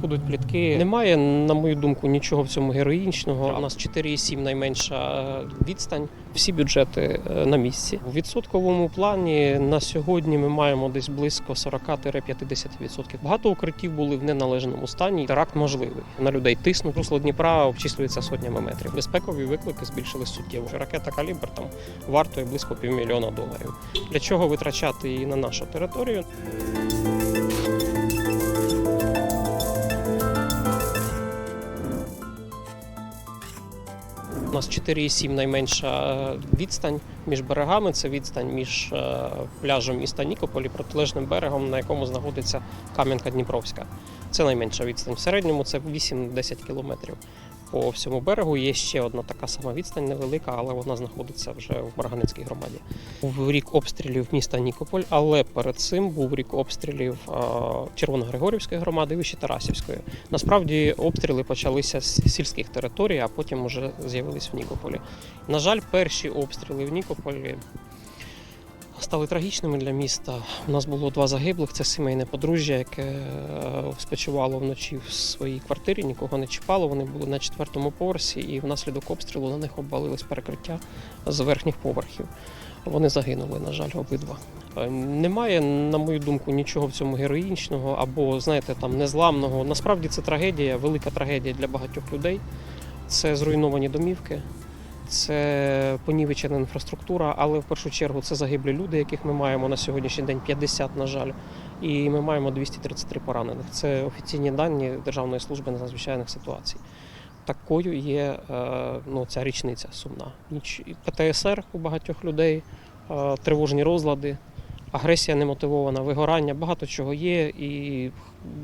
Будуть плітки. Немає, на мою думку, нічого в цьому героїчного. У нас 4,7 найменша е, відстань. Всі бюджети е, на місці. У відсотковому плані на сьогодні ми маємо десь близько 40-50%. Багато укриттів були в неналежному стані. Теракт можливий. На людей тиснуть. Русло Дніпра обчислюється сотнями метрів. Безпекові виклики збільшились суттєво. Ракета калібр там вартує близько півмільйона доларів. Для чого витрачати її на нашу територію? Нас 4,7 найменша е, відстань між берегами. Це відстань між е, пляжем міста Нікополі, протилежним берегом, на якому знаходиться Кам'янка Дніпровська. Це найменша відстань. В середньому це 8-10 кілометрів. По всьому берегу є ще одна така сама відстань, невелика, але вона знаходиться вже в Марганецькій громаді. Був рік обстрілів міста Нікополь, але перед цим був рік обстрілів Червоногригорівської громади і Вищі Тарасівської. Насправді обстріли почалися з сільських територій, а потім вже з'явились в Нікополі. На жаль, перші обстріли в Нікополі стали трагічними для міста. У нас було два загиблих. Це сімейне подружжя, яке е, спочивало вночі в своїй квартирі, нікого не чіпало. Вони були на четвертому поверсі, і внаслідок обстрілу на них обвалились перекриття з верхніх поверхів. Вони загинули, на жаль, обидва. Е, Немає, на мою думку, нічого в цьому героїчного або, знаєте, там незламного. Насправді це трагедія, велика трагедія для багатьох людей. Це зруйновані домівки, це понівечена інфраструктура, але в першу чергу це загиблі люди, яких ми маємо на сьогоднішній день 50, на жаль. І ми маємо 233 поранених. Це офіційні дані Державної служби надзвичайних ситуацій. Такою є е, ну, ця річниця сумна. Ніч ПТСР у багатьох людей, е, тривожні розлади, агресія немотивована, вигорання, багато чого є, і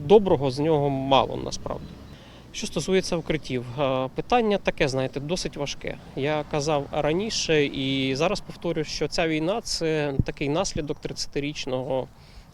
доброго з нього мало насправді. Що стосується укриттів, питання таке, знаєте, досить важке. Я казав раніше і зараз повторюю, що ця війна це такий наслідок 30-річного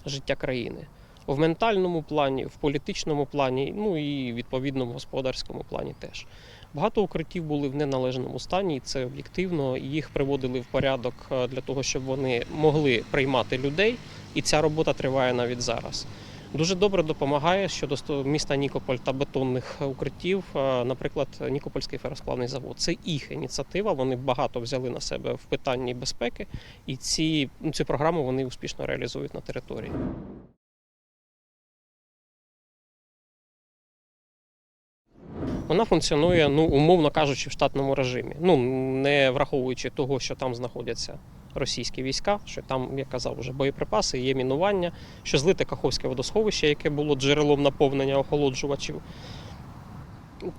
життя країни. В ментальному плані, в політичному плані, ну і відповідно в господарському плані теж. Багато укриттів були в неналежному стані, і це об'єктивно. Їх приводили в порядок для того, щоб вони могли приймати людей, і ця робота триває навіть зараз. Дуже добре допомагає щодо міста Нікополь та бетонних укриттів, е, наприклад, Нікопольський феросплавний завод. Це їх ініціатива. Вони багато взяли на себе в питанні безпеки, і ці, цю програму вони успішно реалізують на території. Вона функціонує, ну умовно кажучи, в штатному режимі. Ну не враховуючи того, що там знаходяться російські війська, що там, як казав, вже боєприпаси, є мінування, що злите Каховське водосховище, яке було джерелом наповнення охолоджувачів.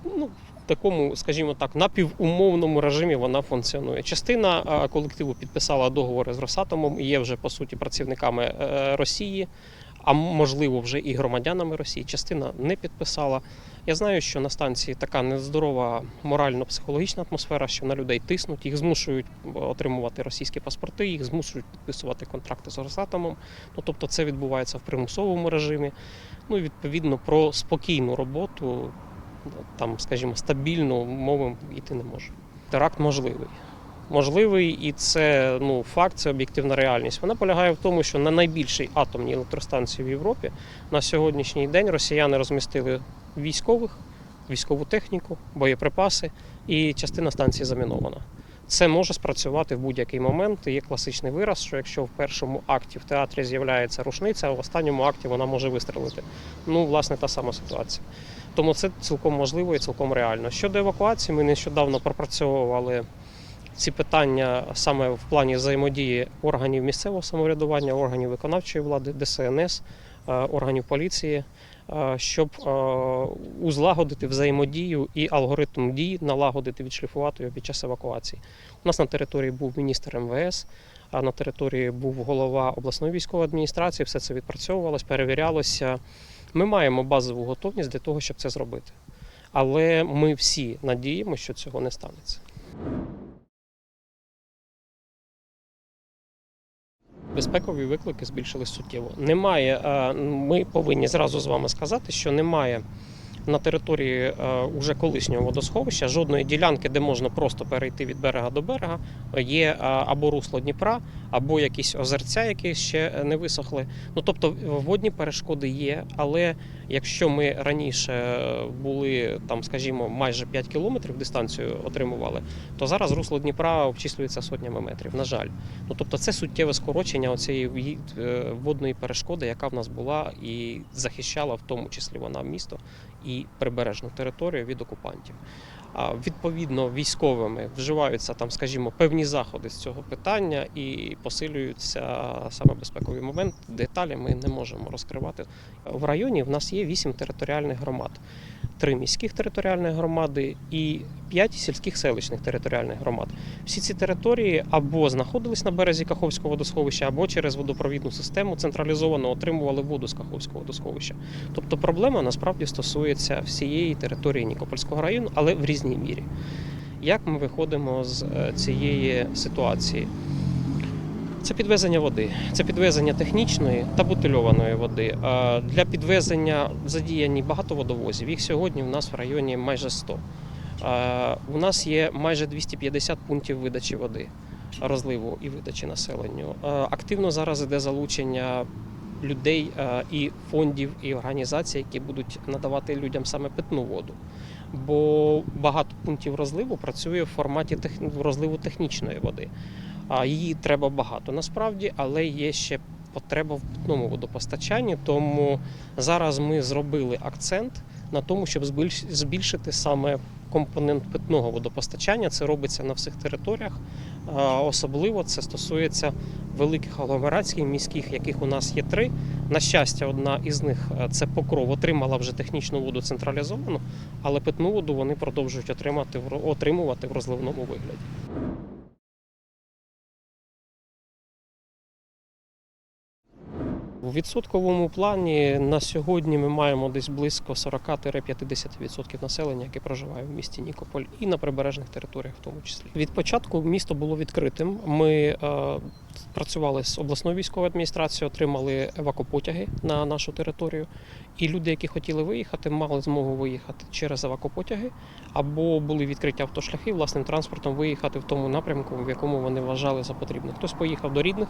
Ну, в такому, скажімо так, напівумовному режимі вона функціонує. Частина колективу підписала договори з Росатомом і є вже по суті працівниками е, Росії, а можливо вже і громадянами Росії. Частина не підписала. Я знаю, що на станції така нездорова морально-психологічна атмосфера, що на людей тиснуть, їх змушують отримувати російські паспорти, їх змушують підписувати контракти з Росатомом. Ну тобто це відбувається в примусовому режимі. Ну і відповідно про спокійну роботу, там, скажімо, стабільну мови йти не може. Теракт можливий. Можливий, і це ну факт, це об'єктивна реальність. Вона полягає в тому, що на найбільшій атомній електростанції в Європі на сьогоднішній день росіяни розмістили військових, військову техніку, боєприпаси, і частина станції замінована. Це може спрацювати в будь-який момент. Є класичний вираз, що якщо в першому акті в театрі з'являється рушниця, а в останньому акті вона може вистрелити. Ну, власне, та сама ситуація. Тому це цілком можливо і цілком реально. Щодо евакуації, ми нещодавно пропрацьовували ці питання саме в плані взаємодії органів місцевого самоврядування, органів виконавчої влади, ДСНС, е, органів поліції, е, щоб е, узлагодити взаємодію і алгоритм дій, налагодити, відшліфувати його під час евакуації. У нас на території був міністр МВС, а на території був голова обласної військової адміністрації. Все це відпрацьовувалось, перевірялося. Ми маємо базову готовність для того, щоб це зробити. Але ми всі надіємо, що цього не станеться. Безпекові виклики збільшились суттєво. Немає, ми повинні зразу з вами сказати, що немає на території уже колишнього водосховища жодної ділянки, де можна просто перейти від берега до берега, є або русло Дніпра, або якісь озерця, які ще не висохли. Ну тобто водні перешкоди є, але якщо ми раніше були там, скажімо, майже 5 кілометрів дистанцію отримували, то зараз русло Дніпра обчислюється сотнями метрів. На жаль, ну тобто це суттєве скорочення оцієї в'ї- е, водної перешкоди, яка в нас була і захищала в тому числі вона місто і прибережну територію від окупантів. Відповідно військовими вживаються там, скажімо, певні заходи з цього питання і посилюються саме безпекові моменти. Деталі ми не можемо розкривати. В районі в нас є вісім територіальних громад, три міських територіальних громади і п'ять сільських селищних територіальних громад. Всі ці території або знаходились на березі Каховського водосховища, або через водопровідну систему централізовано отримували воду з Каховського водосховища. Тобто проблема насправді стосується всієї території Нікопольського району, але в різній мірі. Як ми виходимо з е, цієї ситуації? Це підвезення води, це підвезення технічної та бутильованої води. Для підвезення задіяні багато водовозів. Їх сьогодні в нас в районі майже 100. Е, У нас є майже 250 пунктів видачі води, розливу і видачі населенню. Активно зараз іде залучення людей і фондів, і організацій, які будуть надавати людям саме питну воду. Бо багато пунктів розливу працює в форматі розливу технічної води. Її треба багато насправді, але є ще потреба в питному водопостачанні. Тому зараз ми зробили акцент на тому, щоб збільшити саме компонент питного водопостачання. Це робиться на всіх територіях. Особливо це стосується великих агломерацій міських, яких у нас є три. На щастя, одна із них це покров, отримала вже технічну воду централізовану, але питну воду вони продовжують отримати отримувати в розливному вигляді. У відсотковому плані на сьогодні ми маємо десь близько 40-50% населення, яке проживає в місті Нікополь і на прибережних територіях, в тому числі. Від початку місто було відкритим. Ми е, працювали з обласною військовою адміністрацією, отримали евакопотяги на нашу територію. І люди, які хотіли виїхати, мали змогу виїхати через евакопотяги або були відкриті автошляхи власним транспортом виїхати в тому напрямку, в якому вони вважали за потрібне. Хтось поїхав до рідних,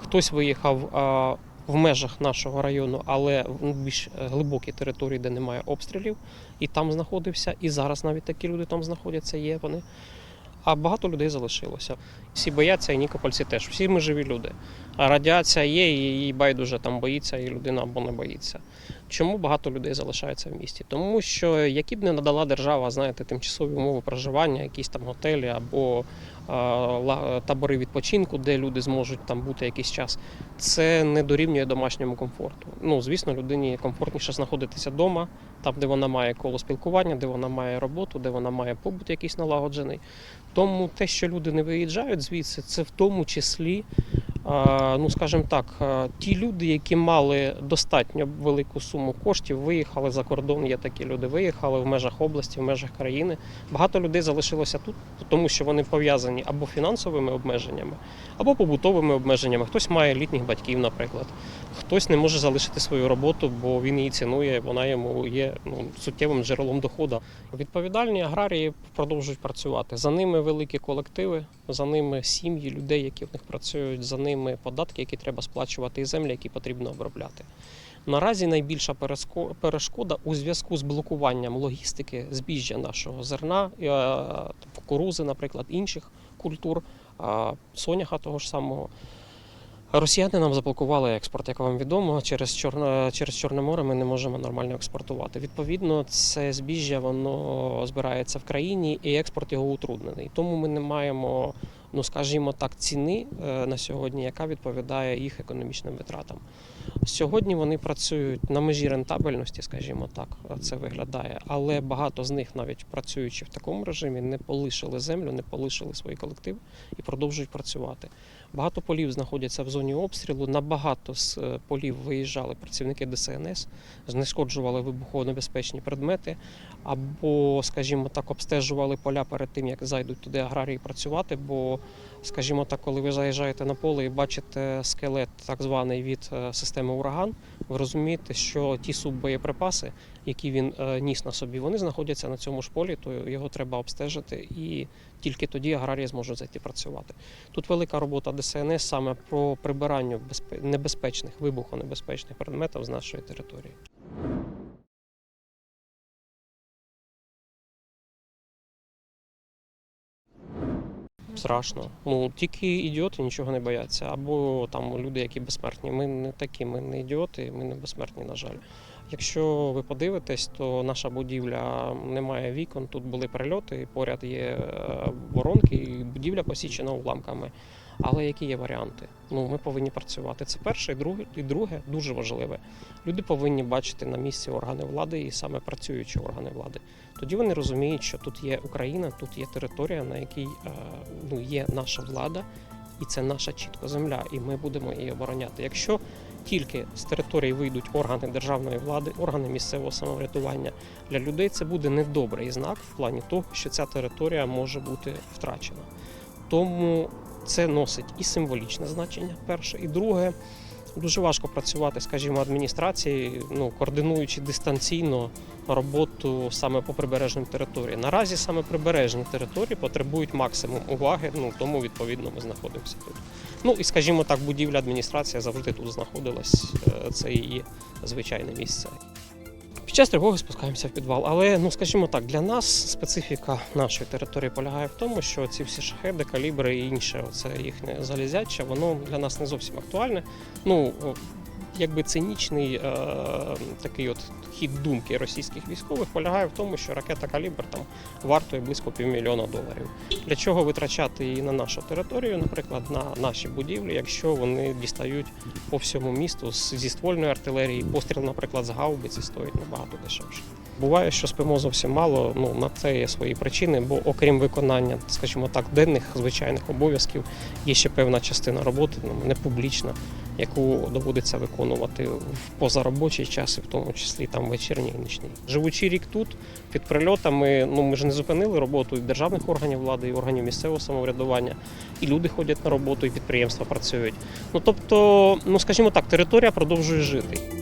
хтось виїхав. Е, в межах нашого району, але в більш глибокій території, де немає обстрілів, і там знаходився. І зараз навіть такі люди там знаходяться, є вони. А багато людей залишилося. Всі бояться, і нікопольці теж. Всі ми живі люди. А радіація є, і байдуже там боїться, і людина або не боїться. Чому багато людей залишається в місті? Тому що які б не надала держава, знаєте, тимчасові умови проживання, якісь там готелі або е, табори відпочинку, де люди зможуть там бути якийсь час, це не дорівнює домашньому комфорту. Ну, звісно, людині комфортніше знаходитися вдома, там, де вона має коло спілкування, де вона має роботу, де вона має побут якийсь налагоджений. Тому те, що люди не виїжджають звідси, це в тому числі, ну скажімо так, ті люди, які мали достатньо велику суму коштів, виїхали за кордон. Є такі люди, виїхали в межах області, в межах країни. Багато людей залишилося тут, тому що вони пов'язані або фінансовими обмеженнями, або побутовими обмеженнями. Хтось має літніх батьків, наприклад. Хтось не може залишити свою роботу, бо він її цінує, вона йому є ну, суттєвим джерелом доходу. Відповідальні аграрії продовжують працювати. За ними великі колективи, за ними сім'ї людей, які в них працюють, за ними податки, які треба сплачувати, і землі, які потрібно обробляти. Наразі найбільша перешкода у зв'язку з блокуванням логістики збіжжя нашого зерна, е, кукурузи, наприклад, інших культур, соняха того ж самого. Росіяни нам заблокували експорт, як вам відомо. Через Чорне, через Чорне море ми не можемо нормально експортувати. Відповідно, це збіжжя воно збирається в країні і експорт його утруднений. Тому ми не маємо, ну скажімо так, ціни е, на сьогодні, яка відповідає їх економічним витратам. Сьогодні вони працюють на межі рентабельності, скажімо так, це виглядає. Але багато з них, навіть працюючи в такому режимі, не полишили землю, не полишили свої колективи і продовжують працювати. Багато полів знаходяться в зоні обстрілу. На багато з е, полів виїжджали працівники ДСНС, знешкоджували вибухонебезпечні предмети, або, скажімо так, обстежували поля перед тим, як зайдуть туди аграрії працювати. Бо, скажімо так, коли ви заїжджаєте на поле і бачите скелет, так званий від е, системи ураган, Ви розумієте, що ті суббоєприпаси, які він е, ніс на собі, вони знаходяться на цьому ж полі, то його треба обстежити, і тільки тоді аграрії зможуть зайти працювати. Тут велика робота ДСНС саме про прибирання безпе- небезпечних, вибухонебезпечних предметів з нашої території. Страшно. Ну тільки ідіоти нічого не бояться. Або там люди, які безсмертні. Ми не такі, ми не ідіоти, ми не безсмертні, на жаль. Якщо ви подивитесь, то наша будівля не має вікон. Тут були прильоти, поряд є е, воронки, і будівля посічена уламками. Але які є варіанти? Ну, ми повинні працювати. Це перше, і друге, і друге дуже важливе. Люди повинні бачити на місці органи влади і саме працюючі органи влади. Тоді вони розуміють, що тут є Україна, тут є територія, на якій е, ну, є наша влада, і це наша чітко земля, і ми будемо її обороняти. Якщо тільки з території вийдуть органи державної влади, органи місцевого самоврядування, для людей це буде недобрий знак в плані того, що ця територія може бути втрачена. Тому це носить і символічне значення, перше, і друге. Дуже важко працювати, скажімо, адміністрації, ну координуючи дистанційно роботу саме по прибережним територіям. Наразі саме прибережні території потребують максимум уваги, ну тому відповідно ми знаходимося тут. Ну і скажімо так, будівля адміністрація завжди тут знаходилась. е, Це її звичайне місце. Час тривоги спускаємося в підвал. Але ну скажімо так, для нас специфіка нашої території полягає в тому, що ці всі шахеди, калібри і інше, це їхнє залізяче, воно для нас не зовсім актуальне. Ну якби цинічний е, такий от хід думки російських військових полягає в тому, що ракета калібр там вартує близько півмільйона доларів. Для чого витрачати її на нашу територію, наприклад, на наші будівлі, якщо вони дістають по всьому місту зі ствольної артилерії, постріл, наприклад, з гаубиці стоїть набагато дешевше. Буває, що спимо зовсім мало. Ну на це є свої причини, бо окрім виконання, скажімо так, денних звичайних обов'язків, є ще певна частина роботи, ну не публічна, яку доводиться виконувати в позаробочий час, і в тому числі там вечірній і нічний. Живучи рік тут, під прильотами, ну ми ж не зупинили роботу і державних органів влади, і органів місцевого самоврядування, і люди ходять на роботу, і підприємства працюють. Ну тобто, ну скажімо так, територія продовжує жити.